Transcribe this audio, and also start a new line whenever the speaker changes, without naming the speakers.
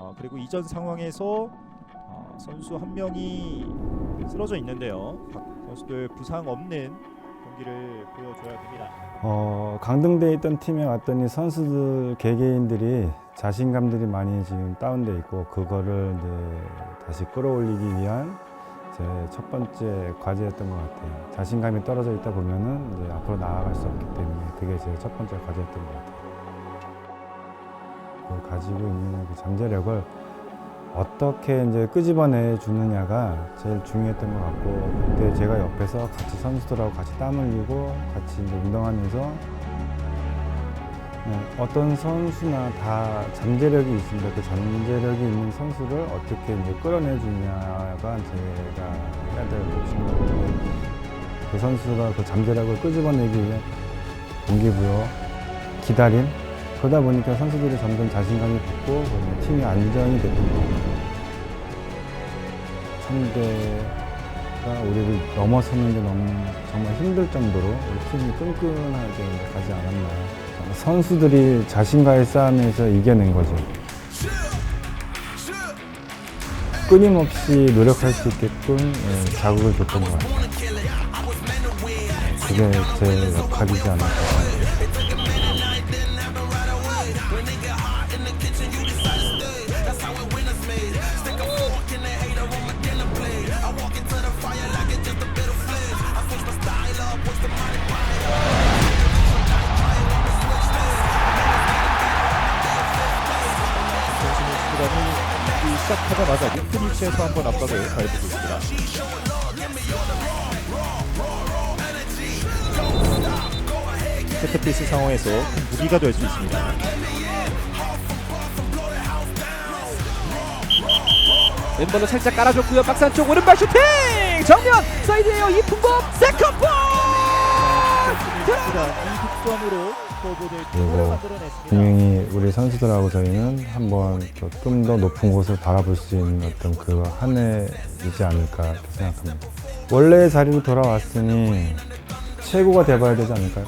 어, 그리고 이전 상황에서 어, 선수 한 명이 쓰러져 있는데요. 각 선수들 부상 없는 경기를 보여줘야 됩니다.
어, 강등돼 있던 팀에 왔더니 선수들 개개인들이 자신감들이 많이 지금 다운돼 있고 그거를 이제 다시 끌어올리기 위한 제 첫 번째 과제였던 것 같아요. 자신감이 떨어져 있다 보면은 이제 앞으로 나아갈 수 없기 때문에 그게 제 첫 번째 과제였던 것 같아요. 그 가지고 있는 그 잠재력을 어떻게 이제 끄집어내 주느냐가 제일 중요했던 것 같고 그때 제가 옆에서 같이 선수들하고 같이 땀 흘리고 같이 이제 운동하면서 네, 어떤 선수나 다 잠재력이 있습니다. 그 잠재력이 있는 선수를 어떻게 이제 끌어내 주냐가 제가 해야 될 몫인 것 같아요. 그 선수가 그 잠재력을 끄집어내기 위해 동기부여, 기다림, 그러다 보니까 선수들이 점점 자신감이 붙고 팀이 안정이 같아요. 상대가 우리를 넘어서는 게 너무 정말 힘들 정도로 우리 팀이 끈끈하게 가지 않았나. 선수들이 자신과의 싸움에서 이겨낸 거죠. 끊임없이 노력할 수 있게끔 예, 자극을 줬던 것 같아요. 그게 제 역할이지 않을까.
선수는 스크럼이 시작하자마자 높은 위치에서 한번 압박을 가해주고 있습니다. 세트피스 상황에서 큰 무기가 될 수 있습니다.
왼발로 살짝 깔아줬고요. 박스 안쪽 오른발 슈팅! 정면 사이드에요. 이풍범 세컨볼!
그다 이 득점으로 스코어보드를 두개
그리고. 분명히 우리 선수들하고 저희는 한번 좀 더 높은 곳을 바라볼 수 있는 어떤 그 한 해이지 않을까 생각합니다. 원래의 자리로 돌아왔으니 최고가 돼봐야 되지 않을까요?